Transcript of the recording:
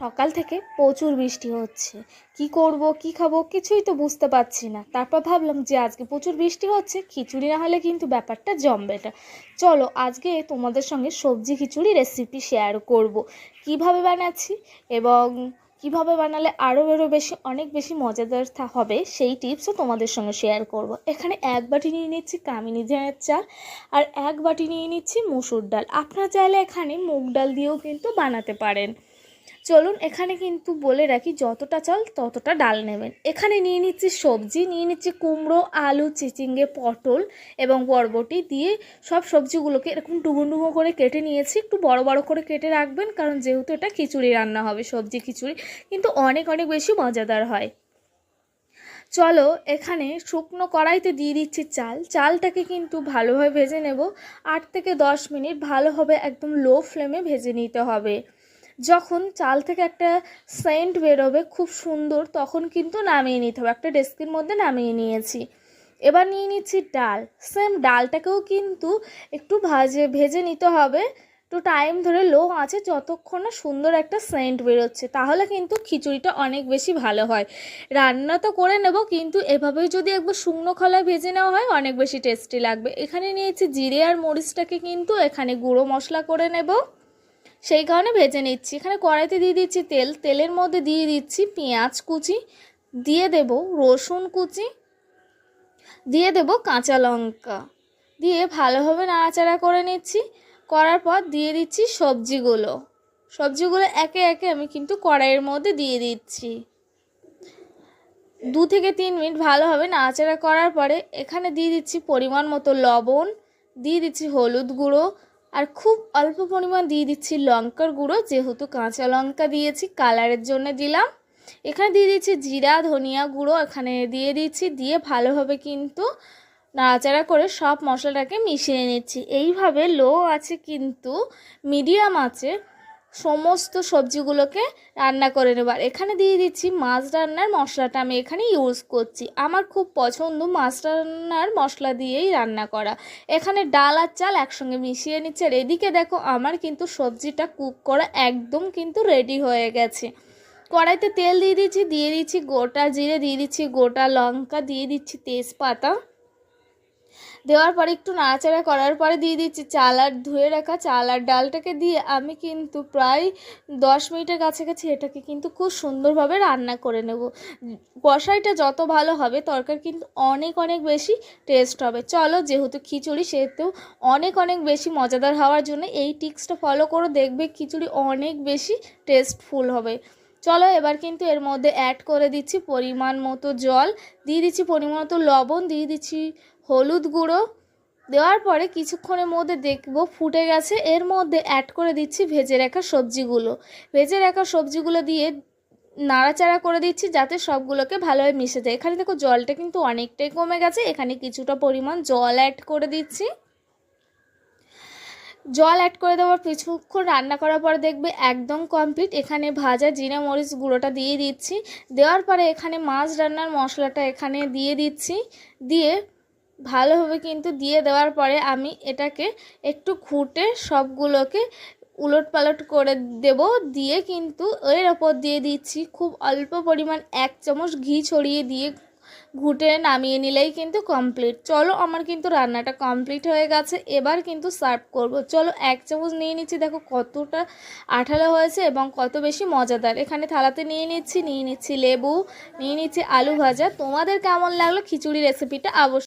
সকাল থেকে প্রচুর বৃষ্টি হচ্ছে। কি করব, কি খাব কিছুই তো বুঝতে পারছি না। তারপর ভাবলাম যে আজকে প্রচুর বৃষ্টি হচ্ছে, খিচুড়ি না হলে কিন্তু ব্যাপারটা জমবে না। চলো, আজকে তোমাদের সঙ্গে সবজি খিচুড়ি রেসিপি শেয়ার করব। কীভাবে বানাচ্ছি এবং কীভাবে বানালে আরও আরও বেশি, অনেক বেশি মজাদার হবে সেই টিপসও তোমাদের সঙ্গে শেয়ার করব। এখানে এক বাটি নিয়ে নিচ্ছি কামিনী ধানের চাল আর এক বাটি নিয়ে নিচ্ছি মুসুর ডাল। আপনারা চাইলে এখানে মুগ ডাল দিয়েও কিন্তু বানাতে পারেন। চলুন এখানে কিন্তু বলে রাখি, যতটা চাল ততটা ডাল নেবেন। এখানে নিয়ে নিচ্ছি সবজি, নিয়ে নিচ্ছি কুমড়ো, আলু, চিচিঙ্গে, পটল এবং বরবটি দিয়ে সব সবজিগুলোকে এরকম ডুবো ডুবো করে কেটে নিয়েছি। একটু বড় বড় করে কেটে রাখবেন, কারণ যেহেতু এটা খিচুড়ি রান্না হবে, সবজি খিচুড়ি, কিন্তু অনেক অনেক বেশি মজাদার হয়। চলো এখানে শুকনো কড়াইতে দিয়ে দিচ্ছি চাল। চালটাকে কিন্তু ভালোভাবে ভেজে নেব। আট থেকে দশ মিনিট ভালোভাবে একদম লো ফ্লেমে ভেজে নিতে হবে। যখন চাল থেকে একটা সেন্ট বেরোবে খুব সুন্দর, তখন কিন্তু নামিয়ে নিতে হবে। একটা ডেস্কির মধ্যে নামিয়ে নিয়েছি। এবার নিয়ে নিচ্ছি ডাল। সেম ডালটাকেও কিন্তু একটু ভাজে, ভেজে নিতে হবে। একটু টাইম ধরে লো আছে, যতক্ষণ না সুন্দর একটা সেন্ট বেরোচ্ছে, তাহলে কিন্তু খিচুড়িটা অনেক বেশি ভালো হয়। রান্না তো করে নেব, কিন্তু এভাবেই যদি একবার শুকনো খোলায় ভেজে নেওয়া হয়, অনেক বেশি টেস্টি লাগবে। এখানে নিয়েছি জিরে আর মরিচটাকে কিন্তু, এখানে গুঁড়ো মশলা করে নেব। সেই কারণে ভেজে নিচ্ছি। এখানে কড়াইতে দিয়ে দিচ্ছি তেল। তেলের মধ্যে দিয়ে দিচ্ছি পেঁয়াজ কুচি, দিয়ে দেব রসুন কুচি, দিয়ে দেব কাঁচা লঙ্কা। দিয়ে ভালোভাবে নাড়াচাড়া করে নিচ্ছি। করার পর দিয়ে দিচ্ছি সবজিগুলো। সবজিগুলো একে একে আমি কিন্তু কড়াইয়ের মধ্যে দিয়ে দিচ্ছি। দু থেকে তিন মিনিট ভালোভাবে নাড়াচাড়া করার পরে এখানে দিয়ে দিচ্ছি পরিমাণ মতো লবণ, দিয়ে দিচ্ছি হলুদ গুঁড়ো আর খুব অল্প পরিমাণ দিয়ে দিচ্ছি লঙ্কার গুঁড়ো, যেহেতু কাঁচা লঙ্কা দিয়েছি, কালারের জন্য দিলাম। এখানে দিয়ে দিচ্ছি জিরা, ধনিয়া গুঁড়ো, এখানে দিয়ে দিচ্ছি, দিয়ে ভালোভাবে কিন্তু নাড়াচাড়া করে সব মশলাটাকে মিশিয়ে নিচ্ছি। এইভাবে লো আছে কিন্তু, মিডিয়াম আছে। সমস্ত সবজিগুলোকে রান্না করে নেব আর এখানে দিয়ে দিচ্ছি মাছ রান্নার মশলাটা। আমি এখানে ইউজ করছি। আমার খুব পছন্দ মাছ রান্নার মশলা দিয়েই রান্না করা। এখানে ডাল আর চাল একসঙ্গে মিশিয়ে নিচ্ছে। আর এদিকে দেখো, আমার কিন্তু সবজিটা কুক করা একদম কিন্তু রেডি হয়ে গেছে। কড়াইতে তেল দিয়ে দিচ্ছি দিয়ে দিচ্ছি গোটা জিরে, দিয়ে দিচ্ছি গোটা লঙ্কা, দিয়ে দিচ্ছি তেজপাতা। দেওয়ার পরে একটু নাড়াচাড়া করার পরে দিয়ে দিচ্ছি চাল আর ধুয়ে রাখা চাল আর ডালটাকে দিয়ে আমি কিন্তু প্রায় দশ মিনিটের কাছাকাছি এটাকে কিন্তু খুব সুন্দরভাবে রান্না করে নেব। কষাইটা যত ভালো হবে তরকারি কিন্তু অনেক অনেক বেশি টেস্ট হবে। চলো, যেহেতু খিচুড়ি, সেহেতু অনেক অনেক বেশি মজাদার হওয়ার জন্য এই টিক্সটা ফলো করে, দেখবে খিচুড়ি অনেক বেশি টেস্টফুল হবে। চলো, এবার কিন্তু এর মধ্যে অ্যাড করে দিচ্ছি পরিমাণ মতো জল, দিয়ে দিচ্ছি পরিমাণ মতো লবণ, দিয়ে দিচ্ছি হলুদ গুঁড়ো দেওয়ার পরে কিছুক্ষণের মধ্যে দেখব ফুটে গেছে। এর মধ্যে অ্যাড করে দিচ্ছি ভেজে রাখা সবজিগুলো। ভেজে রাখা সবজিগুলো দিয়ে নাড়াচাড়া করে দিচ্ছি যাতে সবগুলোকে ভালোভাবে মিশে যায়। এখানে দেখো জলটা কিন্তু অনেকটাই কমে গেছে। এখানে কিছুটা পরিমাণ জল অ্যাড করে দিচ্ছি। জল অ্যাড করে দেওয়ার কিছুক্ষণ রান্না করার পরে দেখবে একদম কমপ্লিট এখানে ভাজা জিরা মরিচ গুঁড়োটা দিয়ে দিচ্ছি। দেওয়ার পরে এখানে মাছ রান্নার মশলাটা এখানে দিয়ে দিচ্ছি। দিয়ে ভালোভাবে কিন্তু দিয়ে দেওয়ার পরে আমি এটাকে একটু ঘুটে সবগুলোকে উলট পালট করে দেব। দিয়ে কিন্তু এর ওপর দিয়ে দিচ্ছি খুব অল্প পরিমাণ এক চামচ ঘি ছড়িয়ে দিয়ে ঘুটে নামিয়ে নিলেই কিন্তু কমপ্লিট চলো, আমার কিন্তু রান্নাটা কমপ্লিট হয়ে গেছে। এবার কিন্তু সার্ভ করব। চলো, এক চামচ নিয়ে নিচ্ছি। দেখো কতটা আঠালো হয়েছে এবং কত বেশি মজাদার। এখানে থালাতে নিয়ে নিচ্ছি নিয়ে নিচ্ছি লেবু, নিয়ে নিচ্ছি আলু ভাজা। তোমাদের কেমন লাগল? খিচুড়ি রেসিপিটা অবশ্যই